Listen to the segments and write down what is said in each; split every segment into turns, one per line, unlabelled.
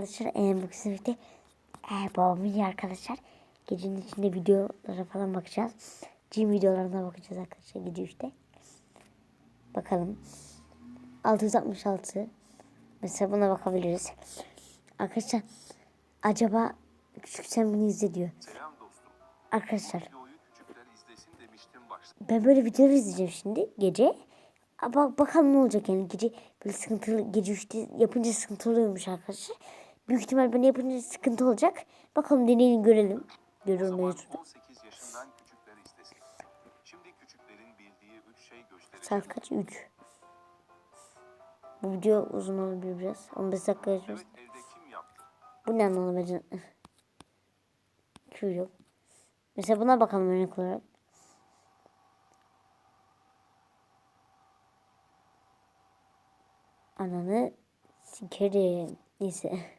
Arkadaşlar e, bu sınıfta e, babamın iyi arkadaşlar. Gecenin içinde videolara falan bakacağız. Cim videolarına bakacağız arkadaşlar gece 3'te. Bakalım. 666. Mesela buna bakabiliriz. Arkadaşlar acaba küçük sen bunu izle diyor. Arkadaşlar ben böyle videoları izleyeceğim şimdi gece. Bak bakalım ne olacak yani gece böyle sıkıntılı gece 3'te yapınca sıkıntı oluyormuş arkadaşlar. Büyük ihtimal ben yapınca sıkıntı olacak. Bakalım deneyelim görelim. Görür müyüz?
18 yaşından küçükler izlesin. Şimdi küçüklerin bildiği 3 şey.
Saat kaç? 3. Bu video uzun olabilir biraz. 15 dakika geçmez.
Evet?
Bu ne anlamı bence? Küfür yok. Mesela buna bakalım örnek olarak. Ananı sikerim. Neyse.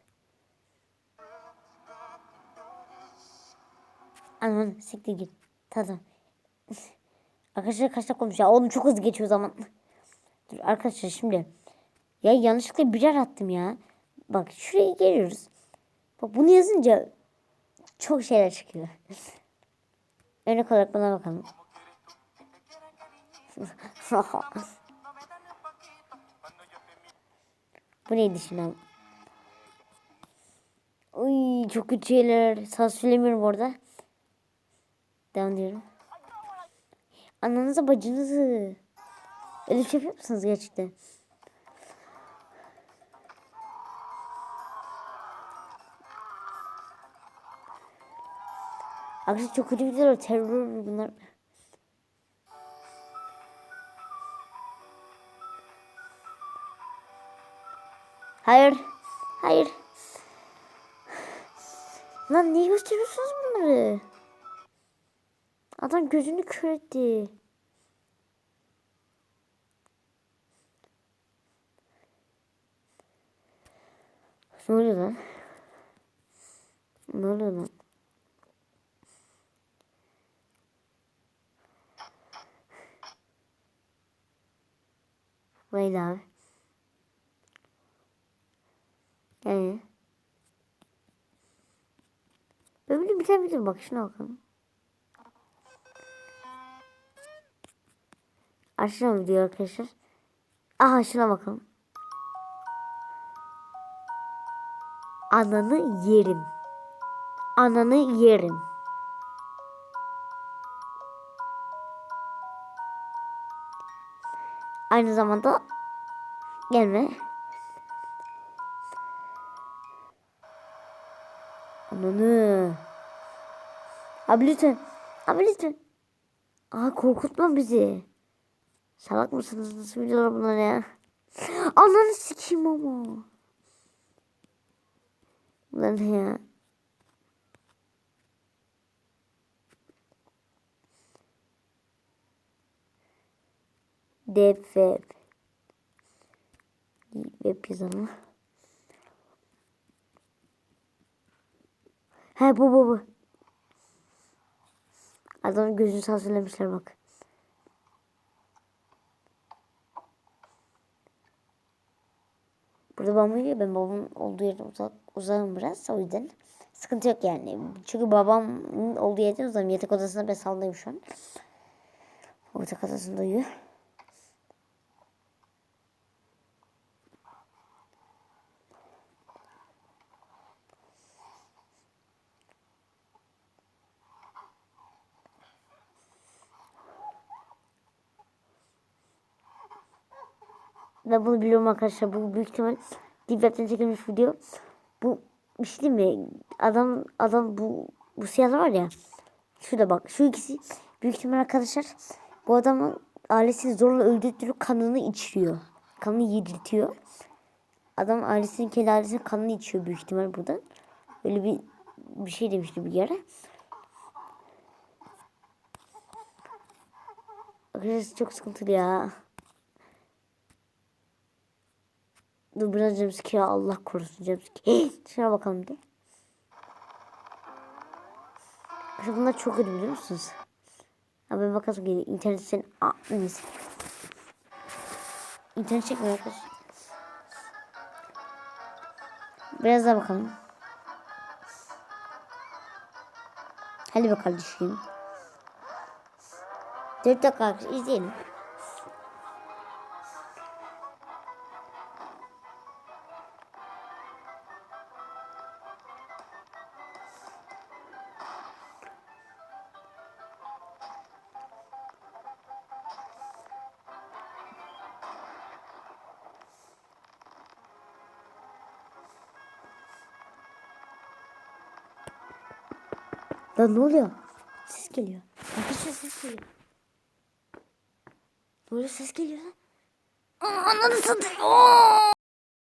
Ananı siktir git. Tamam. Arkadaşlar kaç dakika olmuş ya? Oğlum çok hızlı geçiyor zaman. Dur arkadaşlar şimdi. Ya yanlışlıkla birer attım ya. Bak şuraya geliyoruz. Bak bunu yazınca çok şeyler çıkıyor. Örnek olarak buna bakalım. Bu neydi şimdi? Uy çok kötü şeyler. Sağ söylemiyorum orada. Devam diyorum. Ananızı bacınızı. Öyle şey yapıyor musunuz gerçekten? Arkadaşlar çok kötü videolar. Terör bunlar. Hayır. Hayır. Lan niye gösteriyorsunuz bunları? Adam gözünü kör etti. Ne oluyor lan? Ne oluyor lan? Wait abi. Yani. Böyle bitebilir bak şuna bakalım. Açacağım video arkadaşlar. Aha şuna bakalım. Ananı yerim. Ananı yerim. Aynı zamanda gelme. Ananı. Abi lütfen. Abi lütfen. Aa korkutma bizi. Salak mısınız? Nasıl videolar bunlar ya? Ananı sikeyim ama. Bunlar ne ya? Dev web. Web yazalım. He bu bu bu. Adamın gözünü sansürlemişler bak. Burada babam uyuyor. Ben babamın olduğu yerden uzak, uzağım biraz. O yüzden sıkıntı yok yani. Çünkü babamın olduğu yerden uzağım. Yatak odasında ben salondayım şu an. Yatak odasında uyuyor. Ben bunu biliyorum arkadaşlar. Bu büyük ihtimal Deep çekilmiş video. Bu bir şey değil mi? Adam adam bu bu siyahlar var ya. Şurada bak. Şu ikisi büyük ihtimal arkadaşlar. Bu adamın ailesini zorla öldürtürüp kanını içiyor. Kanını yedirtiyor. Adam ailesinin kendi ailesinin kanını içiyor büyük ihtimal buradan. Öyle bir bir şey demişti bir yere. Arkadaşlar çok sıkıntılı ya. Dur biraz jumpscare Allah korusun jumpscare. Şuna bakalım bir. Arkadaşlar bunlar çok kötü biliyor musunuz? Abi bakalım geliyor. İnternet sen... Aa, neyse. İnternet çekmiyor arkadaşlar. Biraz daha bakalım. Hadi bakalım düşeyim. 4 dakika izleyelim. Lan ne oluyor? Ses geliyor. Arkadaşlar ses geliyor. Ne oluyor ses geliyor lan? Aa, Ananı satayım. Aa!